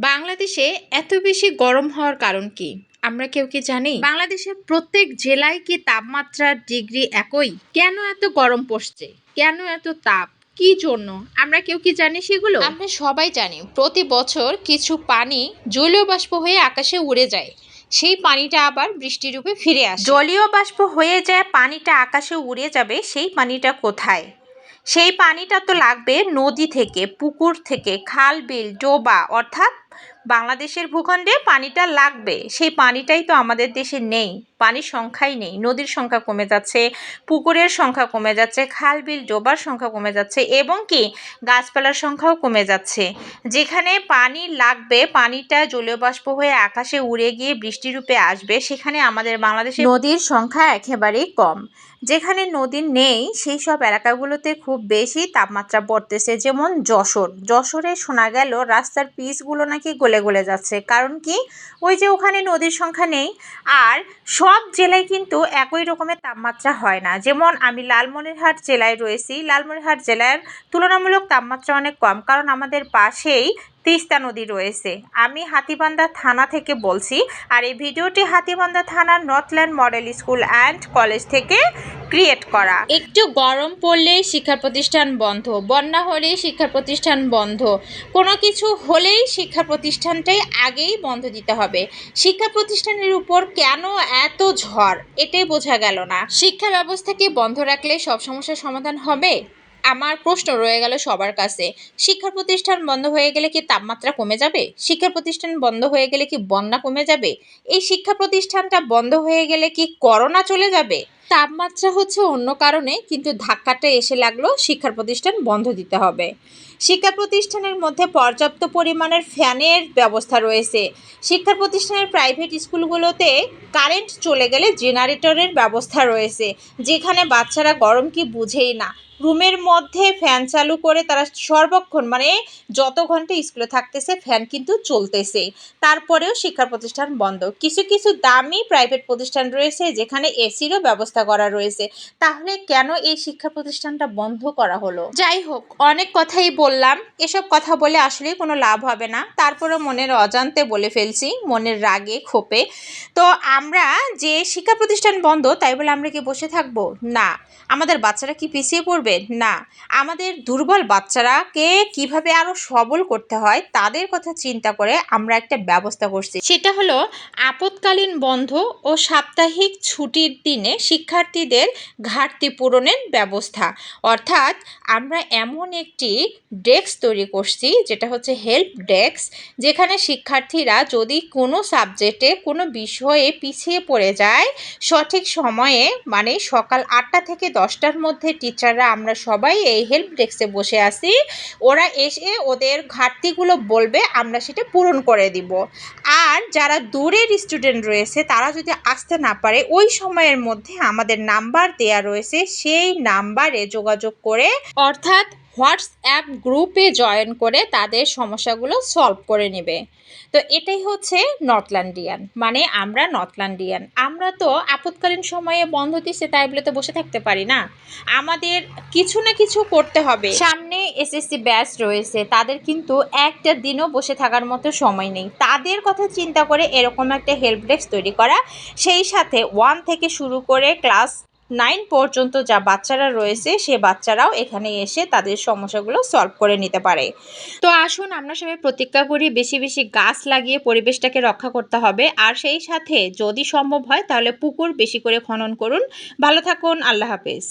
বাংলাদেশে এত বেশি গরম হওয়ার কারণ কি? আমরা কেউ কি জানি? বাংলাদেশের প্রত্যেক জেলায় কি তাপমাত্রার ডিগ্রি একই? কেন এত গরম পড়ছে? কেন এত তাপ? কি জন্য? আমরা কেউ কি জানি সেগুলো? আমরা সবাই জানি প্রতি বছর কিছু পানি জলীয় বাষ্প হয়ে আকাশে উড়ে যায়। সেই পানিটা আবার বৃষ্টি রূপে ফিরে আসে। জলীয় বাষ্প হয়ে যায় পানিটা আকাশে উড়ে যাবে সেই পানিটা কোথায়? সেই পানিটা তো লাগবে নদী থেকে পুকুর থেকে খাল বিল ডোবা অর্থাৎ বাংলাদেশের ভূখণ্ডে পানিটা লাগবে। সেই পানিটাই তো আমাদের দেশে নেই। পানির সংখ্যাই নেই। নদীর সংখ্যা কমে যাচ্ছে, পুকুরের সংখ্যা কমে যাচ্ছে, খাল, বিল, ডোবার সংখ্যা কমে যাচ্ছে এবং কি গাছপালার সংখ্যাও কমে যাচ্ছে। যেখানে পানি লাগবে, পানিটা জলীয় বাষ্প হয়ে আকাশে উড়ে গিয়ে বৃষ্টিরূপে আসবে, সেখানে আমাদের বাংলাদেশে নদীর সংখ্যা একেবারেই কম। যেখানে নদী নেই, সেই সব এলাকাগুলোতে খুব বেশি তাপমাত্রা পড়তেছে, যেমন যশোর। যশোরে শোনা গেল রাস্তার পিচগুলো নাকি গলে গলে যাচ্ছে। কারণ কি? ওই যে ওখানে নদীর সংখ্যা নেই। আর সব জেলায় কিন্তু একই রকমের তাপমাত্রা হয় না। যেমন আমি লালমনিরহাট জেলায় রয়েছি। লালমনিরহাট জেলার তুলনামূলক তাপমাত্রা অনেক কম। কারণ আমাদের পাশেই তিস্তা নদী রয়েছে। আমি হাতিবান্ধা থানা থেকে বলছি। আর এই ভিডিওটি হাতিবান্ধা থানার Northland model school and college থেকে ক্রিয়েট করা। একটু গরম পড়লে শিক্ষা প্রতিষ্ঠান বন্ধ, বন্যা হলেই শিক্ষা প্রতিষ্ঠান বন্ধ। কোনো কিছু হলেই শিক্ষা প্রতিষ্ঠানটাই আগেই বন্ধ দিতে হবে। শিক্ষা প্রতিষ্ঠানের উপর কেন এত ঝড়? এটাই বোঝা গেল না। শিক্ষা ব্যবস্থাকে বন্ধ রাখলে সব সমস্যার সমাধান হবে? আমার প্রশ্ন রয়ে গেল সবার কাছে। শিক্ষা প্রতিষ্ঠান বন্ধ হয়ে গেলে কি তাপমাত্রা কমে যাবে? শিক্ষা প্রতিষ্ঠান বন্ধ হয়ে গেলে কি বন্যা কমে যাবে? এই শিক্ষা প্রতিষ্ঠানটা বন্ধ হয়ে গেলে কি করোনা চলে যাবে? তাপমাত্রা হচ্ছে অন্য কারণে কিন্তু ধাক্কাটা এসে লাগল শিক্ষা প্রতিষ্ঠান বন্ধ দিতে হবে। শিক্ষা প্রতিষ্ঠানের মধ্যে পর্যাপ্ত পরিমাণের ফ্যানের ব্যবস্থা রয়েছে। শিক্ষা প্রতিষ্ঠানের প্রাইভেট স্কুলগুলোতে কারেন্ট চলে গেলে জেনারেটরের ব্যবস্থা রয়েছে, যেখানে বাচ্চারা গরম কি বুঝেই না। রুমের মধ্যে ফ্যান চালু করে তারা সর্বক্ষণ মানে যত ঘণ্টা স্কুলে থাকতেছে, ফ্যান কিন্তু চলতেছে। তারপরেও শিক্ষা প্রতিষ্ঠান বন্ধ। কিছু কিছু দামি প্রাইভেট প্রতিষ্ঠান রয়েছে যেখানে এসিরও ব্যবস্থা করা রয়েছে। তাহলে কেন এই শিক্ষা প্রতিষ্ঠানটা বন্ধ করা হলো? যাই হোক, অনেক কথাই বললাম। এসব কথা বলে আসলে কোনো লাভ হবে না। তারপরে মনের অজান্তে বলে ফেলছি, মনের রাগে ক্ষোপে তো আমরা যে শিক্ষা প্রতিষ্ঠান বন্ধ, তাই বলে আমরা কি বসে থাকব? না। আমাদের বাচ্চারা কি পিছিয়ে পড়বে? না। আমাদের দুর্বল বাচ্চারাকে কীভাবে আরও সবল করতে হয়, তাদের কথা চিন্তা করে আমরা একটা ব্যবস্থা করছি। সেটা হলো, আপৎকালীন বন্ধ ও সাপ্তাহিক ছুটির দিনে শিক্ষার্থীদের ঘাটতি পূরণের ব্যবস্থা। অর্থাৎ আমরা এমন একটি ডেস্ক তৈরি করছি, যেটা হচ্ছে হেল্প ডেস্ক, যেখানে শিক্ষার্থীরা যদি কোনো সাবজেক্টে কোনো বিষয়ে পিছিয়ে পড়ে যায়, সঠিক সময়ে মানে সকাল আটটা থেকে দশটার মধ্যে টিচাররা আমরা সবাই এই হেল্প ডেস্কে বসে আছি, ওরা এসে ওদের ঘাটতিগুলো বলবে, আমরা সেটা পূরণ করে দিব। যারা দূরের স্টুডেন্ট রয়েছে, তারা যদি আসতে না পারে, ওই সময়ের মধ্যে আমাদের নাম্বার দেয়া রয়েছে, সেই নাম্বারে যোগাযোগ করে অর্থাৎ হোয়াটসঅ্যাপ গ্রুপে জয়েন করে তাদের সমস্যাগুলো সলভ করে নেবে। তো এটাই হচ্ছে নর্থল্যান্ডিয়ান মানে আমরা নর্থল্যান্ডিয়ান। আমরা তো আপৎকালীন সময়ে বন্ধ দিচ্ছে তাই বলে তো বসে থাকতে পারি না। আমাদের কিছু না কিছু করতে হবে। সামনে এসএসসি ব্যাচ রয়েছে, তাদের কিন্তু একটা দিনও বসে থাকার মতো সময় নেই। তাদের কথা চিন্তা করে এরকম একটা হেল্প ডেস্ক তৈরি করা, সেই সাথে ওয়ান থেকে শুরু করে ক্লাস নাইন পর্যন্ত যা বাচ্চারা রয়েছে, সে বাচ্চারাও এখানে এসে তাদের সমস্যাগুলো সলভ করে নিতে পারে। তো আসুন আমরা সবাই প্রতিজ্ঞা করি, বেশি বেশি গাছ লাগিয়ে পরিবেশটাকে রক্ষা করতে হবে। আর সেই সাথে যদি সম্ভব হয়, তাহলে পুকুর বেশি করে খনন করুন। ভালো থাকুন, আল্লাহ হাফেজ।